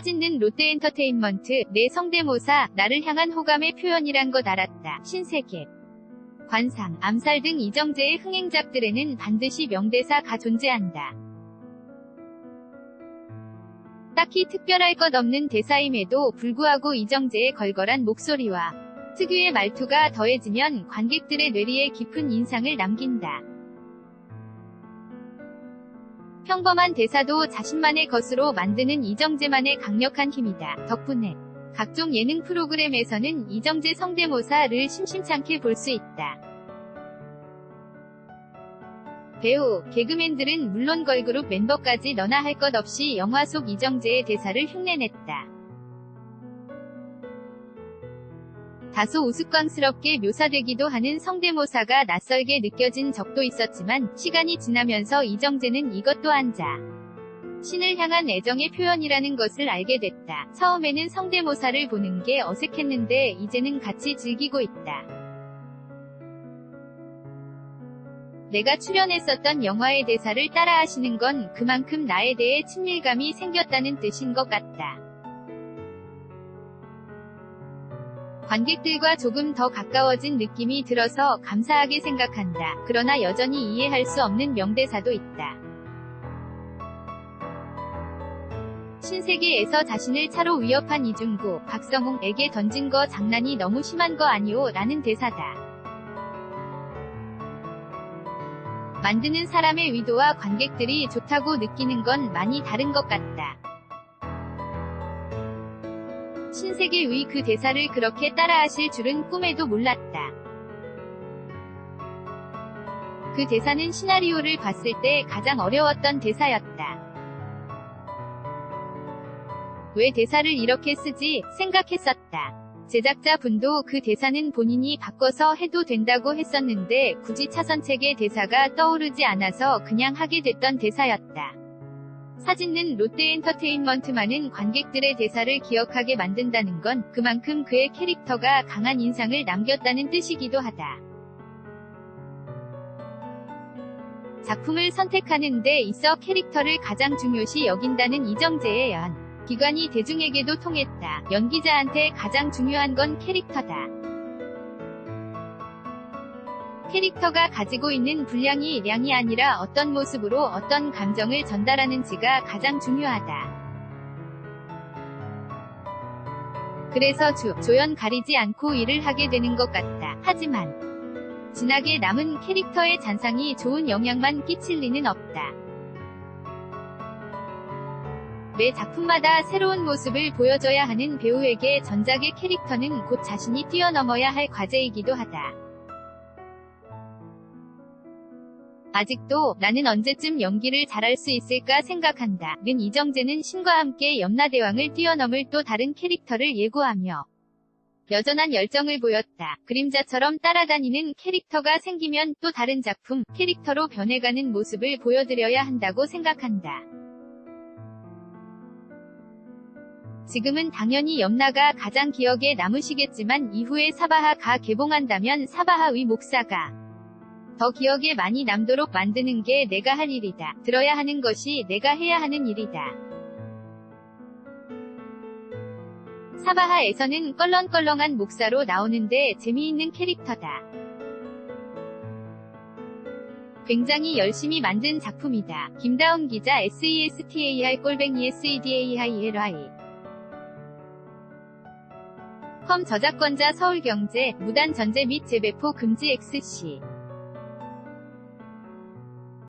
사진는 롯데엔터테인먼트, 내 성대모사, 나를 향한 호감의 표현이란 것 알았다. 신세계. 관상, 암살 등 이정재의 흥행작들에는 반드시 명대사가 존재한다. 딱히 특별할 것 없는 대사임에도 불구하고 이정재의 걸걸한 목소리와 특유의 말투가 더해지면 관객들의 뇌리에 깊은 인상을 남긴다. 평범한 대사도 자신만의 것으로 만드는 이정재만의 강력한 힘이다. 덕분에 각종 예능 프로그램에서는 이정재 성대모사를 심심찮게 볼 수 있다. 배우, 개그맨들은 물론 걸그룹 멤버까지 너나 할 것 없이 영화 속 이정재의 대사를 흉내냈다. 다소 우스꽝스럽게 묘사되기도 하는 성대모사가 낯설게 느껴진 적도 있었지만 시간이 지나면서 이정재는 이것 또한 자 신을 향한 애정의 표현이라는 것을 알게 됐다. 처음에는 성대모사를 보는 게 어색했는데 이제는 같이 즐기고 있다. 내가 출연했었던 영화의 대사를 따라 하시는 건 그만큼 나에 대해 친밀감이 생겼다는 뜻인 것 같다. 관객들과 조금 더 가까워진 느낌이 들어서 감사하게 생각한다. 그러나 여전히 이해할 수 없는 명대사도 있다. 신세계에서 자신을 차로 위협한 이중구, 박성웅에게 던진 거 장난이 너무 심한 거 아니오? 라는 대사다. 만드는 사람의 의도와 관객들이 좋다고 느끼는 건 많이 다른 것 같다. 신세계의 그 대사를 그렇게 따라하실 줄은 꿈에도 몰랐다. 그 대사는 시나리오를 봤을 때 가장 어려웠던 대사였다. 왜 대사를 이렇게 쓰지 생각했었다. 제작자 분도 그 대사는 본인이 바꿔서 해도 된다고 했었는데 굳이 차선책의 대사가 떠오르지 않아서 그냥 하게 됐던 대사였다. 사진는 롯데엔터테인먼트만은 관객들의 대사를 기억하게 만든다는 건 그만큼 그의 캐릭터가 강한 인상을 남겼다는 뜻이기도 하다. 작품을 선택하는 데 있어 캐릭터를 가장 중요시 여긴다는 이정재의 연. 기관이 대중에게도 통했다. 연기자한테 가장 중요한 건 캐릭터다. 캐릭터가 가지고 있는 분량이 량이 아니라 어떤 모습으로 어떤 감정을 전달하는지가 가장 중요하다. 그래서 주, 조연 가리지 않고 일을 하게 되는 것 같다. 하지만 진하게 남은 캐릭터의 잔상이 좋은 영향만 끼칠 리는 없다. 매 작품마다 새로운 모습을 보여줘야 하는 배우에게 전작의 캐릭터는 곧 자신이 뛰어넘어야 할 과제이기도 하다. 아직도 나는 언제쯤 연기를 잘할 수 있을까 생각한다. 는 이정재는 신과 함께 염라대왕을 뛰어넘을 또 다른 캐릭터를 예고하며 여전한 열정을 보였다. 그림자처럼 따라다니는 캐릭터가 생기면 또 다른 작품, 캐릭터로 변해가는 모습을 보여드려야 한다고 생각한다. 지금은 당연히 염라가 가장 기억에 남으시겠지만 이후에 사바하가 개봉한다면 사바하의 목사가 더 기억에 많이 남도록 만드는 게 내가 할 일이다. 들어야 하는 것이 내가 해야 하는 일이다. 사바하에서는 껄렁껄렁한 목사로 나오는데 재미있는 캐릭터다. 굉장히 열심히 만든 작품이다. 김다운 기자 SESTAR 꼴뱅이 SEDAILY 컴 저작권자 서울경제 무단 전제 및 재배포 금지 XC